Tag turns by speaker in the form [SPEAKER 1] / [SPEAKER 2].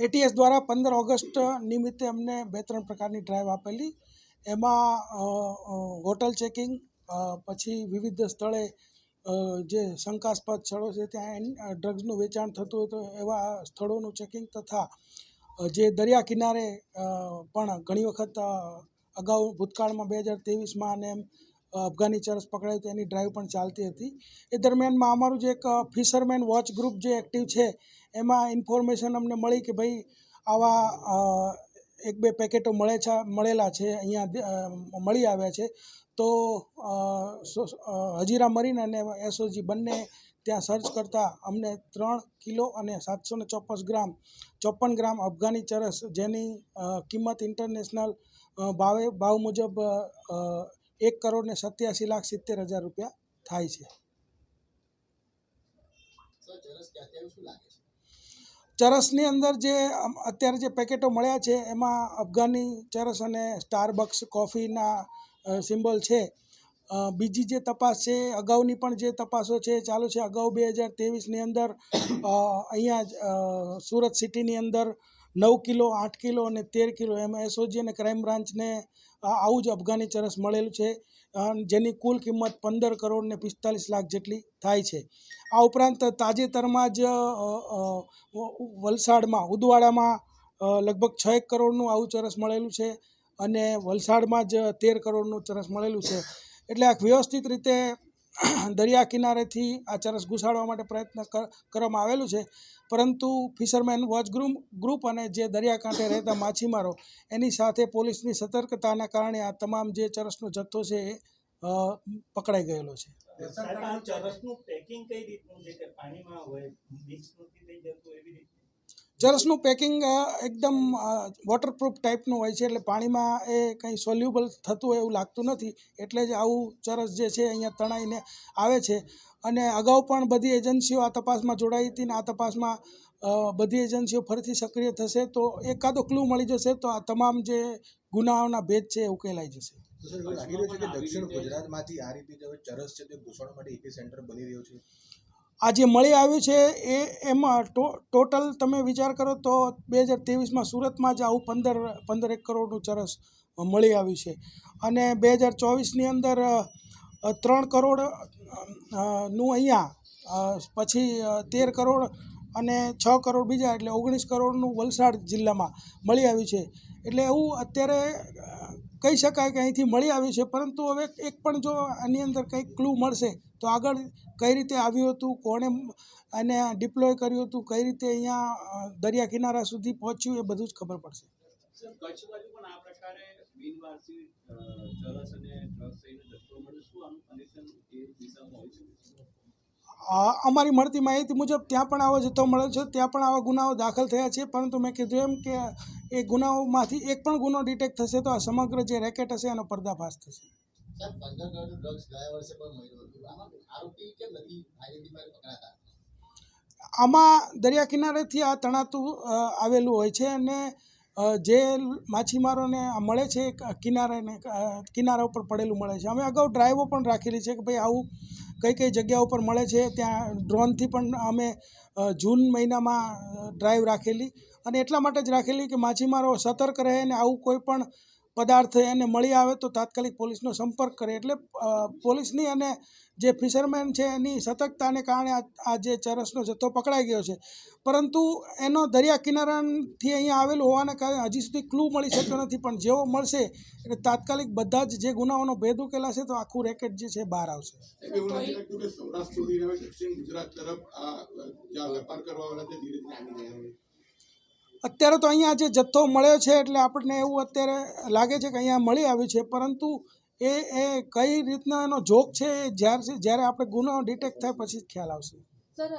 [SPEAKER 1] ATS દ્વારા પંદર August નિમિત્તે અમને બે ત્રણ પ્રકારની ડ્રાઈવ આપેલી. એમાં હોટલ ચેકિંગ પછી વિવિધ સ્થળે જે શંકાસ્પદ સ્થળો છે ત્યાં ડ્રગ્સનું વેચાણ થતું હોય તો એવા સ્થળોનું ચેકિંગ તથા જે દરિયા કિનારે પણ ઘણી વખત અગાઉ ભૂતકાળમાં બે હજાર ત્રેવીસમાં અને એમ અફઘાની ચરસ પકડાયું તો એની ડ્રાઈવ પણ ચાલતી હતી. એ દરમિયાનમાં અમારું જે એક ફિશરમેન વોચ ગ્રુપ જે એક્ટિવ છે, એમાં ઇન્ફોર્મેશન અમને મળી કે ભાઈ આવા એક બે પેકેટો મળે છે, મળેલા છે, અહીંયા મળી આવ્યા છે. તો હજીરા મરીન અને એસઓજી બંને ત્યાં સર્ચ કરતાં અમને ત્રણ કિલો અને સાતસો ને ચોપન ગ્રામ ચોપન ગ્રામ અફઘાની ચરસ જેની કિંમત ઇન્ટરનેશનલ ભાવે, ભાવ મુજબ એક કરોડ ને સત્યાસી લાખ સિત્તેર હજાર રૂપિયા થાય છે. ચરસની અંદર જે અત્યારે જે પેકેટો મળ્યા છે, એમાં અફઘાની ચરસ અને સ્ટારબક્સ કોફીના સિમ્બોલ છે. બીજી જે તપાસ છે, અગાઉની પણ જે તપાસો છે, ચાલુ છે, અગાઉ બે હજાર તેવીસની અંદર અહીંયા સુરત સિટીની અંદર નવ કિલો, આઠ કિલો અને તેર કિલો એમાં એસઓજી અને ક્રાઇમ બ્રાન્ચને આવું જ અફઘાની ચરસ મળેલું છે જેની કુલ કિંમત પંદર કરોડ ને પિસ્તાલીસ લાખ જેટલી થાય છે. આ ઉપરાંત તાજેતરમાં જ વલસાડમાં, ઉદવાડામાં લગભગ છ એક કરોડનું આવું ચરસ મળેલું છે અને વલસાડમાં જ તેર કરોડનું ચરસ મળેલું છે. એટલે આ વ્યવસ્થિત રીતે દરિયા કિનારેથી આ ચરસ ઘુસાડવા માટે પ્રયત્ન કર- કરવામાં આવેલું છે. પરંતુ ફિશરમેન વોચ ગ્રુપ ગ્રુપ અને જે દરિયાકાંઠે રહેતા માછીમારો, એની સાથે પોલીસની સતર્કતાના કારણે આ તમામ જે ચરસનો જથ્થો છે એ પકડાઈ ગયેલો છે.
[SPEAKER 2] ચરસનું પેકિંગ
[SPEAKER 1] એકદમ વોટરપ્રૂફ ટાઈપનું હોય છે. એટલે પાણીમાં એ કંઈ સોલ્યુબલ થતું હોય એવું લાગતું નથી. એટલે જ આવું ચરસ જે છે અહીંયા તણાઈને આવે છે. અને અગાઉ પણ બધી એજન્સીઓ આ તપાસમાં જોડાઈ હતી ને આ તપાસમાં બધી એજન્સીઓ ફરીથી સક્રિય થશે તો એકાદો ક્લુ મળી જશે તો આ તમામ જે ગુનાઓના ભેદ છે એ ઉકેલાઈ જશે.
[SPEAKER 3] દક્ષિણ ગુજરાતમાંથી આ રીતે ચરસ છે તે ઘૂસણવા માટે સેન્ટર બની રહ્યું છે?
[SPEAKER 1] આ જે મળી આવ્યું છે એ એમાં ટોટલ તમે વિચાર કરો તો બે હજાર ત્રેવીસમાં સુરતમાં જ આવું પંદર પંદર એક કરોડનું ચરસ મળી આવ્યું છે. અને બે હજાર ચોવીસની અંદર ત્રણ કરોડનું અહીંયા પછી તેર કરોડ અને છ કરોડ બીજા એટલે ઓગણીસ કરોડનું વલસાડ જિલ્લામાં મળી આવ્યું છે. એટલે એવું અત્યારે કહી શકાય કે અહીંથી મળી આવ્યું છે, પરંતુ હવે એક પણ જો આની અંદર કંઈક ક્લુ મળશે, તો આગળ કઈ રીતે આવ્યું હતું, કોણે અને ડિપ્લોય કર્યું હતું, કઈ રીતે અહીંયા દરિયા કિનારા સુધી પહોંચ્યું, એ બધું જ ખબર પડશે. અમારી મળતી માહિતી મુજબ ત્યાં પણ આવો જથ્થો મળે છે ત્યાં પણ આવા ગુનાઓ દાખલ થયા છે પરંતુ મેં કીધું એમ કે એ ગુનાઓમાંથી એક પણ ગુનો ડિટેક્ટ થશે તો આ સમગ્ર જે રેકેટ હશે એનો પર્દાફાશ થશે.
[SPEAKER 4] આમાં
[SPEAKER 1] દરિયા કિનારેથી આ તણાતું આવેલું હોય છે અને જે માછીમારોને મળે છે કિનારેને કિનારા ઉપર પડેલું મળે છે. અમે અગાઉ ડ્રાઈવો પણ રાખેલી છે કે ભાઈ આવું કઈ કઈ જગ્યા ઉપર મળે છે, ત્યાં ડ્રોનથી પણ અમે જૂન મહિનામાં ડ્રાઈવ રાખેલી. અને એટલા માટે જ રાખેલી કે માછીમારો સતર્ક રહે અને આવું કોઈ પણ પદાર્થ એને મળી આવે તો તાત્કાલિક પોલીસનો સંપર્ક કરે. એટલે પોલીસની અને જે ફિશરમેન છે એની સતર્કતાને કારણે આ જે ચરસનો જથ્થો પકડાઈ ગયો છે. પરંતુ એનો દરિયા કિનારાથી અહીંયા આવેલું હોવાને કારણે હજી સુધી ક્લુ મળી શક્યો નથી. પણ જેવો મળશે, એટલે તાત્કાલિક બધા જ જે ગુનાઓનો ભેદ ઉકેલાશે તો આખું રેકેટ જે છે બહાર આવશે.
[SPEAKER 5] સૌરાષ્ટ્ર ગુજરાત તરફ
[SPEAKER 1] અત્યારે તો અહીંયા જે જથ્થો મળ્યો છે એટલે આપણને એવું અત્યારે લાગે છે કે અહીંયા મળી આવ્યું છે, પરંતુ એ એ કઈ રીતના એનો જોક છે એ જ્યારે જ્યારે આપણે ગુનો ડિટેક્ટ થાય પછી જ ખ્યાલ આવશે.
[SPEAKER 6] સર